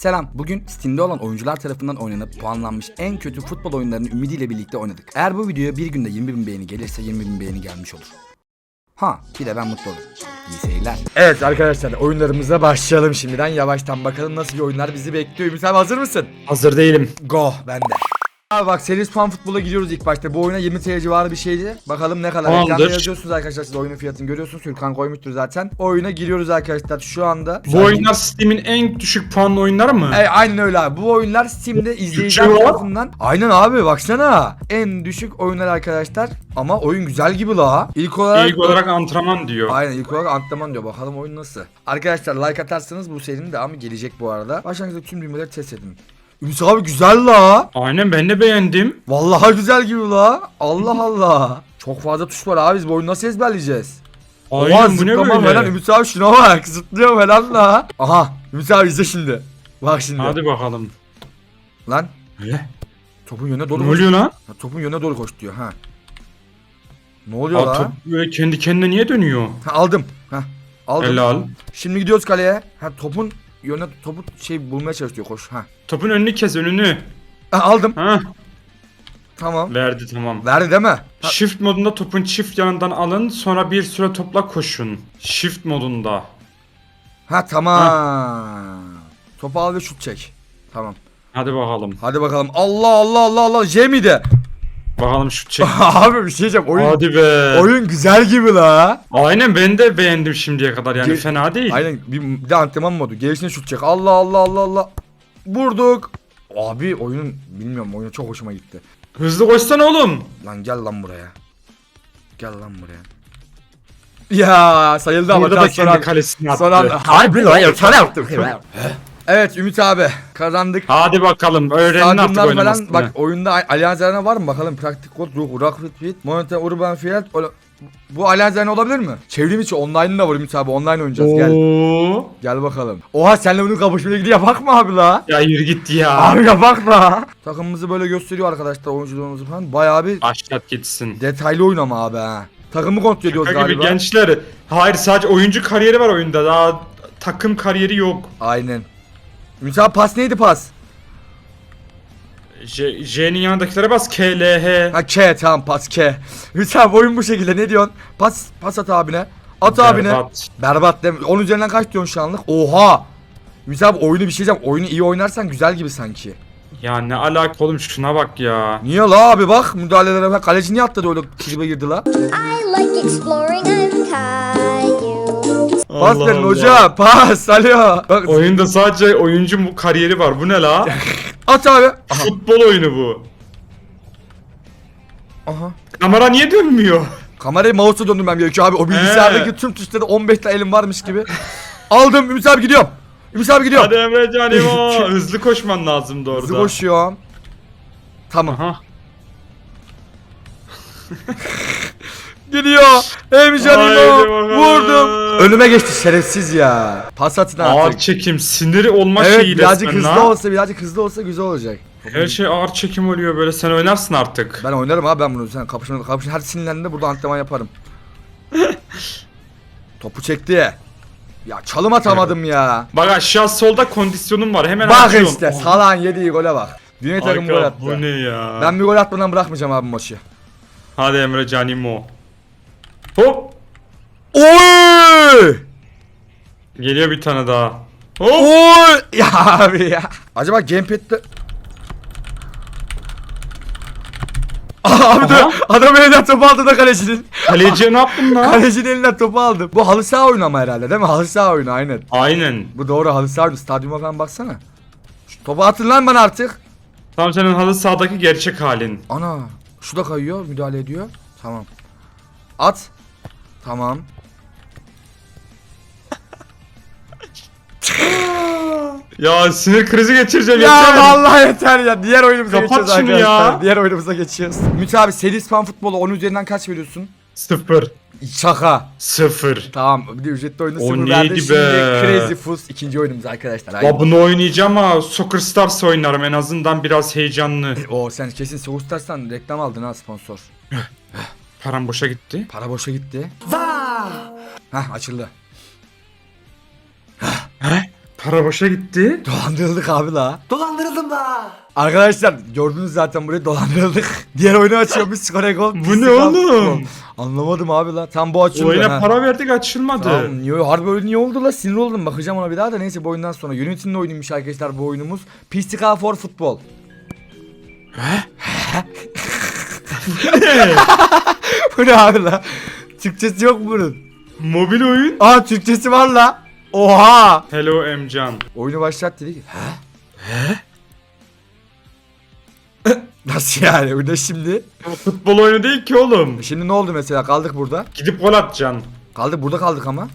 Selam. Bugün Steam'de olan oyuncular tarafından oynanıp puanlanmış en kötü futbol oyunlarını ümidiyle birlikte oynadık. Eğer bu videoya bir günde 20 bin beğeni gelirse 20 bin beğeni gelmiş olur. Ha bir de ben mutlu olurum. İyi seyirler. Evet arkadaşlar oyunlarımıza başlayalım şimdiden. Yavaştan bakalım nasıl bir oyunlar bizi bekliyor. Ümit abi hazır mısın? Hazır değilim. Go bende. Abi bak Series Fan Futbol'a gidiyoruz ilk başta. Bu oyuna 20 TL civarı bir şeydi. Bakalım ne kadar. Tamamdır. Ekranda yazıyorsunuz arkadaşlar siz oyunun fiyatını görüyorsunuz. Hürkan koymuştur zaten. Oyuna giriyoruz arkadaşlar şu anda. Bu oyunlar Steam'in en düşük puanlı oyunları mı? E, aynen öyle abi. Bu oyunlar Steam'de izleyiciler tarafından. Aynen abi baksana. En düşük oyunlar arkadaşlar. Ama oyun güzel gibi la. İlk olarak... İlk olarak antrenman diyor. Aynen ilk olarak antrenman diyor. Bakalım oyun nasıl. Arkadaşlar like atarsanız bu serinin devamı gelecek bu arada. Başlangıçta tüm düğmeleri test edin. Ümit abi güzel la. Aynen ben de beğendim. Vallahi güzel gibi la. Allah Allah. Çok fazla tuş var abi biz bu oyunu nasıl ezberleyeceğiz? Oha Aynen bu ne böyle? falan Ümit abi şuna bak zıplıyor falan la. Aha Ümit abi izle şimdi. Bak şimdi. Hadi bakalım. Lan Ne? topun yönüne doğru Ne koş. oluyor lan? Ha, topun yönüne doğru koş diyor ha. Ne oluyor Aa, la? top böyle kendi kendine niye dönüyor? Ha, aldım. Ha, aldım. Helal. Şimdi gidiyoruz kaleye. Ha topun yöne topu şey bulmaya çalışıyor koş. Ha. Topun önünü kes önünü. ha aldım. Ha Tamam. verdi tamam. Verdi değil mi? Ha, Shift modunda topun çift yanından alın sonra bir süre topla koşun. Shift modunda. ha tamam. Topu al ve şut çek. Tamam. Hadi bakalım. Hadi bakalım. Allah Allah Allah Allah. J miydi? Bakalım şut çek. Abi bir şey diyeceğim. Oyun, Hadi be. oyun güzel gibi la. Aynen ben de beğendim şimdiye kadar yani Ge- fena değil. Aynen bir, bir de antrenman modu. Gelişine şut çek. Allah Allah Allah Allah. Vurduk. Abi oyunun bilmiyorum oyun çok hoşuma gitti. Hızlı koşsana oğlum. Lan gel lan buraya. Gel lan buraya. Ya sayıldı ama Burada da kendi sonra. kalesine attı. Sonra Harbi lan ya sana yaptım. Evet Ümit abi kazandık. Hadi bakalım öğrenin artık oynamasını. falan bak oyunda Allianz Arena var mı bakalım praktik kod ruh Rocket Fit Monte Urban Fiat Ola- bu Allianz Arena olabilir mi? Çevrim içi online'ı da var Ümit abi online oynayacağız gel. Oo. Gel bakalım. Oha senle bunun kapışmaya gidiyor yapak mı abi la? Ya yürü git ya. Abi yapak la. Takımımızı böyle gösteriyor arkadaşlar oyuncularımızı falan. Bayağı bir Başlat gitsin. detaylı oynama abi ha. Takımı kontrol ediyoruz Şaka gibi galiba. gençler. Hayır sadece oyuncu kariyeri var oyunda. Daha takım kariyeri yok. Aynen. Ümit abi pas neydi pas? J- J'nin yanındakilere bas. K, L, H. Ha K tamam pas K. Ümit abi oyun bu şekilde ne diyorsun? Pas pas at abine. At abine. Berbat. Berbat mi? 10 üzerinden kaç diyorsun şu anlık? Oha! Ümit abi oyunu bir şey diyeceğim. Oyunu iyi oynarsan güzel gibi sanki. Ya ne alaka oğlum şuna bak ya. Niye la abi bak müdahalelere bak. Kaleci niye atladı öyle tribe girdi la? I like exploring. I'm Pas verin hoca. Pas. Alo. Bak Oyunda sadece oyuncu mu- kariyeri var. Bu ne la? at abi. Futbol oyunu bu. Aha. Kamera niye dönmüyor? Kamerayı mouse'a döndürmem gerekiyor abi. O bilgisayardaki He. tüm tuşlarda 15 tane elim varmış gibi. Aldım Ümit abi gidiyorum. Ümit abi gidiyorum. Hadi Emre Canimo. Hızlı koşman lazımdı orada. Hızlı koşuyorum. Tamam. Aha. Gidiyor. Bakalım. Vurdum. Önüme geçti şerefsiz ya. Pas atın Ağır artık. çekim, siniri olma Evet şeyi birazcık resmen hızlı la. olsa birazcık hızlı olsa güzel olacak. Her şey ağır çekim oluyor böyle sen oynarsın artık. Ben oynarım abi ben bunu. Sen kapışın kapışın her sinirlendiğinde burada antrenman yaparım. Topu çekti. Ya çalım atamadım ya. Bak aşağı solda kondisyonum var hemen Bak harcıyorum. işte Oh, salan yediği gole bak. Dünya takımı gol attı. bu ne ya? Ben bir gol atmadan bırakmayacağım abi maçı. Hadi Emre Canimo. Hop. Oy! Geliyor bir tane daha. Hop. Oy! Ya abi ya. Acaba gamepad'de... abi de Aha. adam elinden topu aldı da kalecinin. Kaleciye ne yaptın lan? Kalecinin elinden topu aldı. Bu halı saha oyunu ama herhalde değil mi? Halı saha oyunu aynen. Aynen. Bu doğru halı saha oyunu. Stadyuma falan baksana. Şu topu atın lan bana artık. Tam senin halı sahadaki gerçek halin. Ana. Şu da kayıyor. Müdahale ediyor. Tamam. At. Tamam. Ya sinir krizi geçireceğim Ya yeter. vallahi yeter ya. Diğer oyunumuza Kapat geçiyoruz şunu ya. arkadaşlar. Diğer oyunumuza geçiyoruz. Ümit abi seri spam futbolu 10 üzerinden kaç veriyorsun? Sıfır. Şaka. Sıfır. Tamam bir de ücretli oyunda O sıfır neydi verdi. be? Şimdi Crazy Fools ikinci oyunumuz arkadaşlar. Aynen. Bunu oynayacağım ama Soccer Stars oynarım en azından biraz heyecanlı. O sen kesin Stars'tan reklam aldın ha sponsor. Param boşa gitti. Para boşa gitti. Hah açıldı. He? Para boşa gitti. Dolandırıldık abi la. Dolandırıldım da. Arkadaşlar gördünüz zaten burayı dolandırıldık. Diğer oyunu açıyormuş skor gol. Bu ne oğlum? Anlamadım abi la. Tam bu açıldı. Oyuna ha. para verdik açılmadı. Tamam, niye, harbi öyle niye oldu la? Sinir oldum. Bakacağım ona bir daha da neyse bu oyundan sonra. Unity'nin oyunuymuş arkadaşlar bu oyunumuz. Pistika for Football. bu ne abi la? Türkçesi yok bunun? Mobil oyun. Aa Türkçesi var la. Oha. Hello Emcan. Oyunu başlat dedik. He? Nasıl yani? Bu ne şimdi? Futbol oyunu değil ki oğlum. Şimdi ne oldu mesela? Kaldık burada. Gidip gol atacaksın. Kaldık burada kaldık ama.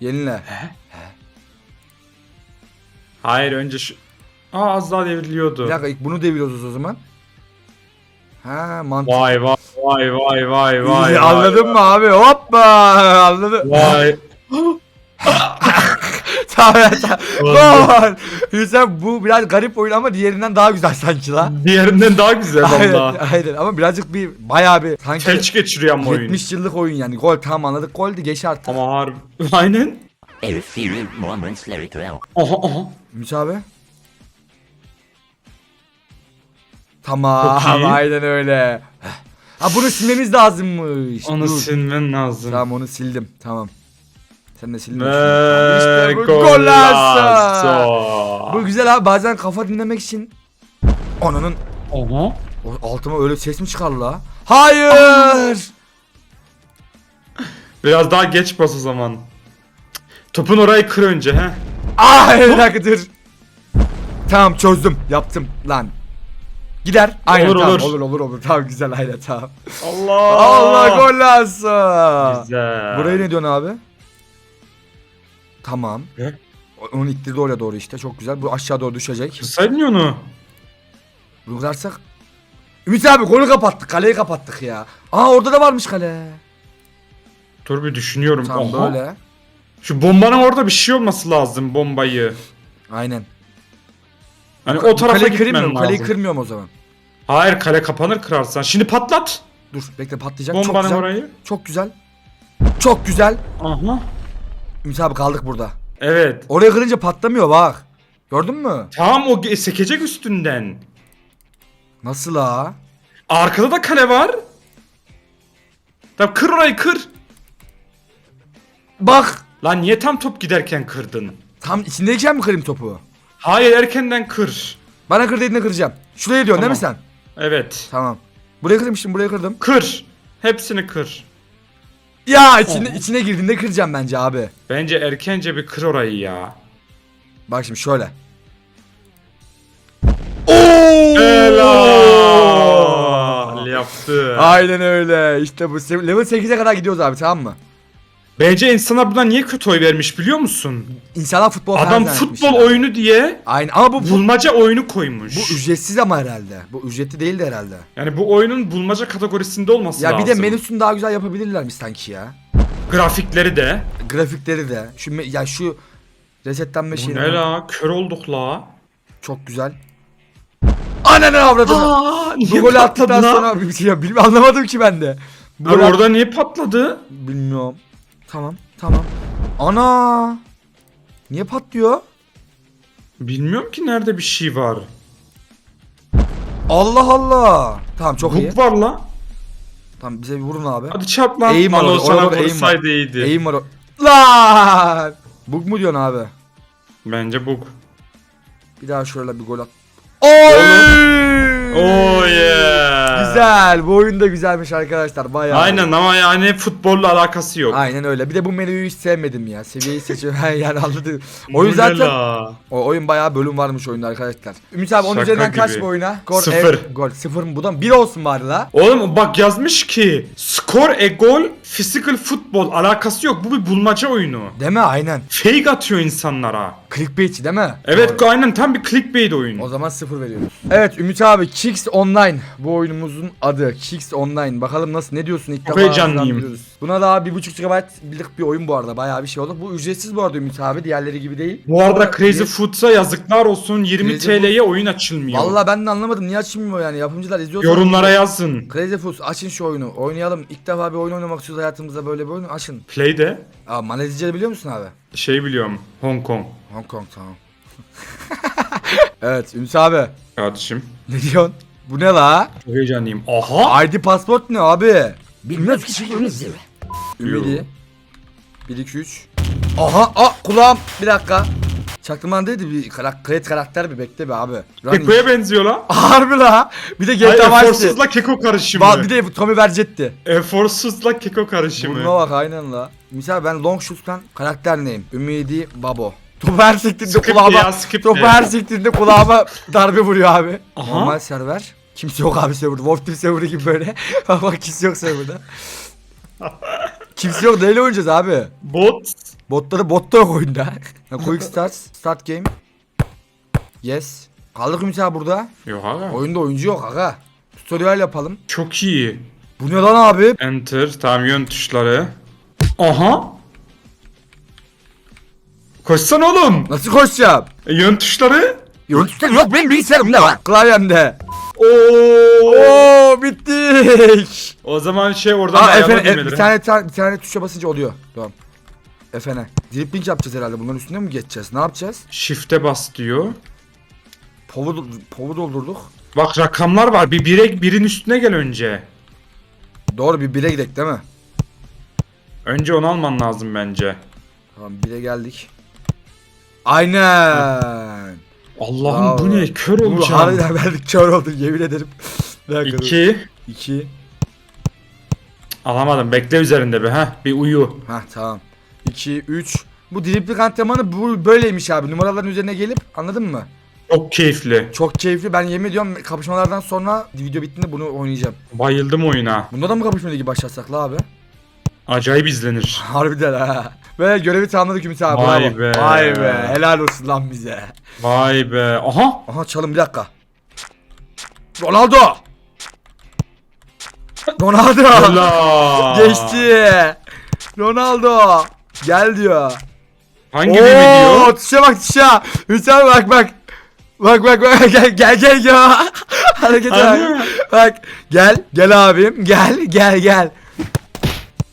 Yenile. Hayır önce şu... Aa az daha devriliyordu. Bir dakika ilk bunu deviriyoruz o zaman. Ha mantıklı. Vay vay vay vay vay vay. Anladın mı abi? Hoppa! Anladın. Vay. tamam tamam. Gol! Güzel bu biraz garip oyun ama diğerinden daha güzel sanki la. Diğerinden daha güzel Aynen, valla. aynen ama birazcık bir bayağı bir sanki Felç geçiriyor ama oyun. 70 yıllık oyun yani. Gol tamam anladık. Gol de geç artık. Ama harbi. Aynen. A few moments later. Aha aha. Ümit abi. Tamam aynen öyle. Ha bunu silmemiz lazımmış. Onu Dur. silmen lazım. Tamam onu sildim. Tamam. Sen de sildin. İşte bu golazo. Bu güzel abi bazen kafa dinlemek için. Ananın Aha. o altıma öyle ses mi çıkar la? Hayır. Biraz daha geç bas o zaman. Topun orayı kır önce he. Ay bir dakika dur. Tamam çözdüm. Yaptım lan. Gider. Aynen Olur, tamam, olur. olur olur olur. Tamam güzel aynen tamam. Allah. Allah golazo. Güzel. Burayı ne diyorsun abi? Tamam. Ne? O- Onun ittirdi oraya doğru işte. Çok güzel. Bu aşağı doğru düşecek. Kırsaydın ya onu. Bunu kırarsak. Ümit abi golü kapattık. Kaleyi kapattık ya. Aa orada da varmış kale. Dur bir düşünüyorum. Tamam Aha. böyle. Şu bombanın orada bir şey olması lazım bombayı. Aynen. Hani o tarafa Kaleyi kırmıyorum. lazım. Kaleyi kırmıyorum o zaman. Hayır kale kapanır kırarsan. Şimdi patlat. Dur bekle patlayacak. Çok Bombanın güzel. orayı. Çok güzel. Çok güzel. Aha. Ümit abi kaldık burada. Evet. Oraya kırınca patlamıyor bak. Gördün mü? Tamam o sekecek üstünden. Nasıl ha? Arkada da kale var. Tamam kır orayı kır. Bak. Lan niye tam top giderken kırdın? Tam içindeyken mi kırayım topu? Hayır erkenden kır. Bana kır dediğinde kıracağım. Şuraya diyorsun değil mi sen? Evet. Tamam. Buraya kırmışım buraya kırdım. Kır. Hepsini kır. Ya içine, içine girdiğinde kıracağım bence abi. Bence erkence bir kır orayı ya. Bak şimdi şöyle. Helal yaptı. Aynen öyle. İşte bu. Level 8'e kadar gidiyoruz abi tamam mı? Bence insanlar buna niye kötü oy vermiş biliyor musun? İnsanlar futbol Adam zannetmiş futbol ya. oyunu diye Aynen ama bu, bu, bulmaca oyunu koymuş. bu ücretsiz ama herhalde. Bu ücretli değildi herhalde. yani bu oyunun bulmaca kategorisinde olması Ya lazım. bir de menüsünü daha güzel yapabilirlermiş sanki ya. Grafikleri de. Grafikleri de. Şu me- ya şu resetlenme Bu ne la? Kör olduk la. Çok güzel. Ananı avradını. Aa, Bu golü attıktan sonra ya, bilmiyorum anlamadım ki ben de. Bu golü at- orada niye patladı? Bilmiyorum. Tamam tamam. Ana. Niye patlıyor? Bilmiyorum ki nerede bir şey var. Allah Allah. Tamam çok iyi. Bug var la. Tamam bize bir vurun abi. Hadi çarp lan. Eğim var Anıl orada, sana orada eğim var. vursaydı iyiydi. Eğim var o. Lan! Bug mu diyorsun abi? Bence bug. Bir daha şöyle bir gol at. Oy! Oh yeah. Güzel. Bu oyun da güzelmiş arkadaşlar. Bayağı. Aynen ama yani futbolla alakası yok. Aynen öyle. Bir de bu menüyü hiç sevmedim ya. Seviyeyi seçiyorum. yani anladım. Bu Oyun zaten o oyun bayağı bölüm varmış oyunda arkadaşlar. Ümit abi onun Şaka üzerinden kaç bu oyuna? Skor Sıfır. e- gol. Sıfır mı? Bu da bir olsun bari la. Oğlum bak yazmış ki skor e gol physical futbol alakası yok. Bu bir bulmaca oyunu. Değil mi? Aynen. Fake atıyor insanlara. Clickbait değil mi? Evet Doğru. aynen tam bir clickbait oyunu. O zaman sıfır veriyoruz. Evet Ümit abi Kicks Online bu oyunumuzun adı. Kicks Online. Bakalım nasıl ne diyorsun ilk Çok defa heyecanlıyım. Buna daha 1.5 GB'lık bir oyun bu arada. Bayağı bir şey oldu. Bu ücretsiz bu arada Ümit abi. Diğerleri gibi değil. Bu arada Crazy Foods'a yazıklar olsun 20 Crazy TL'ye oyun açılmıyor. Vallahi ben de anlamadım. Niye açılmıyor yani? Yapımcılar izliyorsa. Yorumlara yazın. Crazy Foods açın şu oyunu. Oynayalım. İlk defa bir oyun oynamak istiyoruz hayatımızda böyle bir oyun. Açın. Play'de Aa Malezce biliyor musun abi? şey biliyorum. Hong Kong. Hong Kong tamam. evet Ümit abi. Kardeşim. Ne diyorsun? Bu ne la? Çok heyecanlıyım. Aha. ID pasport ne abi? Bilmez kişileriniz Ümidi. 1 2 3. Aha aa kulağım. Bir dakika. Çaktırman değildi bir karak kret karakter bir bekle be abi. Running. Keko'ya benziyor lan. Harbi la. Bir de Hayır, GTA Vice'di. Eforsuz'la Keko karışımı. Ba- Bir de Tommy Vercetti. Eforsuz'la Keko karışımı. Burnuna bak aynen la. Mesela ben Long Shoot'tan karakter neyim? Ümidi Babo. Topu her sektirdiğinde Skip kulağıma, ya, skip topu ya. her sektirdiğinde kulağıma darbe vuruyor abi. Aha. Normal server. Kimse yok abi serverda. Wolf Team serverı gibi böyle. bak bak kimse yok serverda. Kimse yok neyle oynayacağız abi? Bot. Botları bot da yok oyunda. Quick start, start game. Yes. Kaldık Ümit abi burada. Yok aga. Oyunda oyuncu yok aga. Tutorial yapalım. Çok iyi. Bu ne lan abi? Enter. Tamam yön tuşları. Aha. Koşsan oğlum. Nasıl koşacağım? E, yön tuşları. Yok yok benim bilgisayarımda var. Klavyemde. Oo. Oo bittik. O zaman şey oradan Aa Efe'ne e, bir tane, ta- bir tane tuşa basınca oluyor. Tamam. Efe'ne. Dribbling yapacağız herhalde. Bunların üstüne mi geçeceğiz? Ne yapacağız? Shift'e bas diyor. Povu, povu doldurduk. Bak rakamlar var. Bir bire, birin üstüne gel önce. Doğru bir bire gidelim değil mi? Önce onu alman lazım bence. Tamam bire geldik. Aynen. Allah'ım bu ne? Kör olacağım. harbiden verdik kör olduk yemin ederim. İki. İki. Alamadım. Bekle üzerinde bir ha. Bir uyu. Hah tamam. 2, 3. Bu dripling antrenmanı bu böyleymiş abi. Numaraların üzerine gelip anladın mı? Çok keyifli. Çok keyifli. Ben yemin ediyorum kapışmalardan sonra video bittiğinde bunu oynayacağım. Bayıldım oyuna. Bunda da mı kapışma ligi başlatsak la abi? Acayip izlenir. Harbiden ha. Ve görevi tamamladık Ümit abi. Vay bravo. be. Vay be. Helal olsun lan bize. Vay be. Aha. Aha çalın bir dakika. Ronaldo. Ronaldo. Allah. Geçti. Ronaldo. Gel diyor. Hangi bir video? Tuşa bak tuşa. Ümit abi bak bak. Bak bak bak gel gel gel ya. Harekete bak. Bak gel gel abim gel gel gel.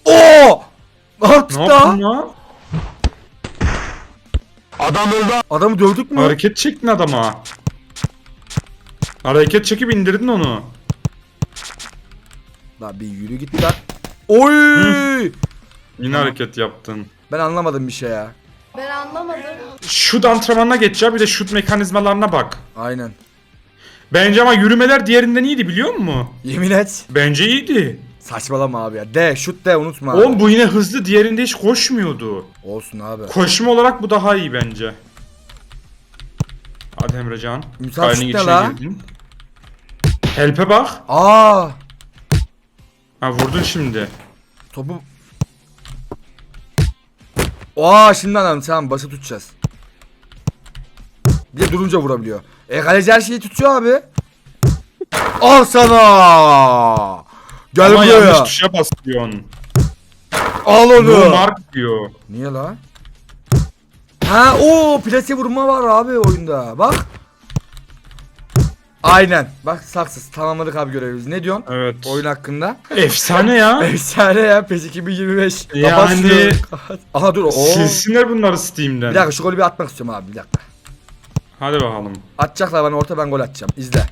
Oo! Ne yaptı Ne da? yaptın lan? Adamı dövdük mü? Hareket çektin adama. Hareket çekip indirdin onu. Lan bir yürü git lan. Oy! Yine hareket yaptın. Ben anlamadım bir şey ya. Ben anlamadım. Şut antrenmanına geç ya bir de şut mekanizmalarına bak. Aynen. Bence ama yürümeler diğerinden iyiydi biliyor musun? Yemin et. Bence iyiydi. Saçmalama abi ya. De şut de unutma. abi. Oğlum bu yine hızlı diğerinde hiç koşmuyordu. Olsun abi. Koşma olarak bu daha iyi bence. Hadi Emrecan. Müsait şut ne içine la? girdin. Help'e bak. Aa! Ha vurdun şimdi. Topu Aa şimdi anladım tamam başı tutacağız. Bir de durunca vurabiliyor. E kaleci her şeyi tutuyor abi. Al sana. Gel Ama yanlış buraya. tuşa basıyorsun. Al onu. mark diyor. Niye la? Ha o plase vurma var abi oyunda. Bak. Aynen. Bak saksız tamamladık abi görevimizi. Ne diyorsun? Evet. Oyun hakkında. Efsane ya. Efsane ya PES 2025. Yani- Kapat şunu. Kapat. Aha dur. Oo. Silsinler bunları Steam'den. Bir dakika şu golü bir atmak istiyorum abi bir dakika. Hadi bakalım. Atacaklar bana orta ben gol atacağım. İzle.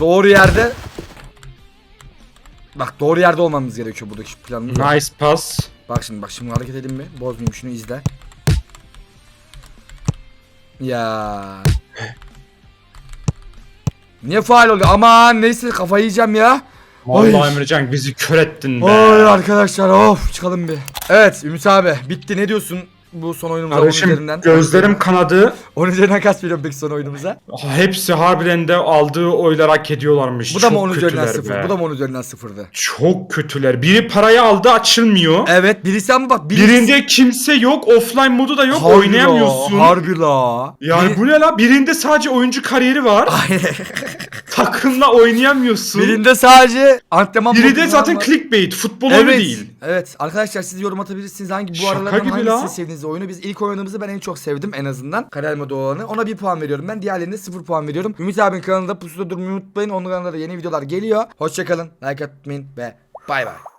Doğru yerde. Bak doğru yerde olmamız gerekiyor buradaki planımız. Nice pass. Bak şimdi bak şimdi hareket edeyim mi? Bozmayayım şunu izle. Ya. Niye faal oluyor? Aman neyse kafayı yiyeceğim ya. Vallahi. Emrecan bizi kör ettin be. Ay arkadaşlar of çıkalım bir. Evet Ümit abi bitti ne diyorsun bu son oyunumuza onun Kardeşim üzerinden? gözlerim kanadı. Onun üzerinden kaç veriyorum peki son oyunumuza? Hepsi harbiden de aldığı oylar hak ediyorlarmış. Bu da mı Çok onun üzerinden kötüler sıfır? be. Bu da mı onun üzerinden sıfırdı? Çok kötüler. Biri parayı aldı açılmıyor. Evet birisi ama bak birisi... Birinde kimse yok. Offline modu da yok. Harbi oynayamıyorsun. Harbi la. Yani Biri- bu ne la? Birinde sadece oyuncu kariyeri var. Takımla oynayamıyorsun. Birinde sadece antrenman Biri de zaten var. clickbait. Futbol oyunu Evet. değil. Evet. Arkadaşlar siz yorum atabilirsiniz. Hangi bu Şaka aralardan gibi hangisini la. Sevdiğiniz oyunu? Biz ilk oynadığımızı ben en çok sevdim en azından. Modu olanı. Ona bir puan veriyorum ben. Diğerlerine sıfır puan veriyorum. Ümit abinin kanalında pusuda durmayı unutmayın. Onun kanalında da yeni videolar geliyor. Hoşçakalın. Like atmayın ve bay bay.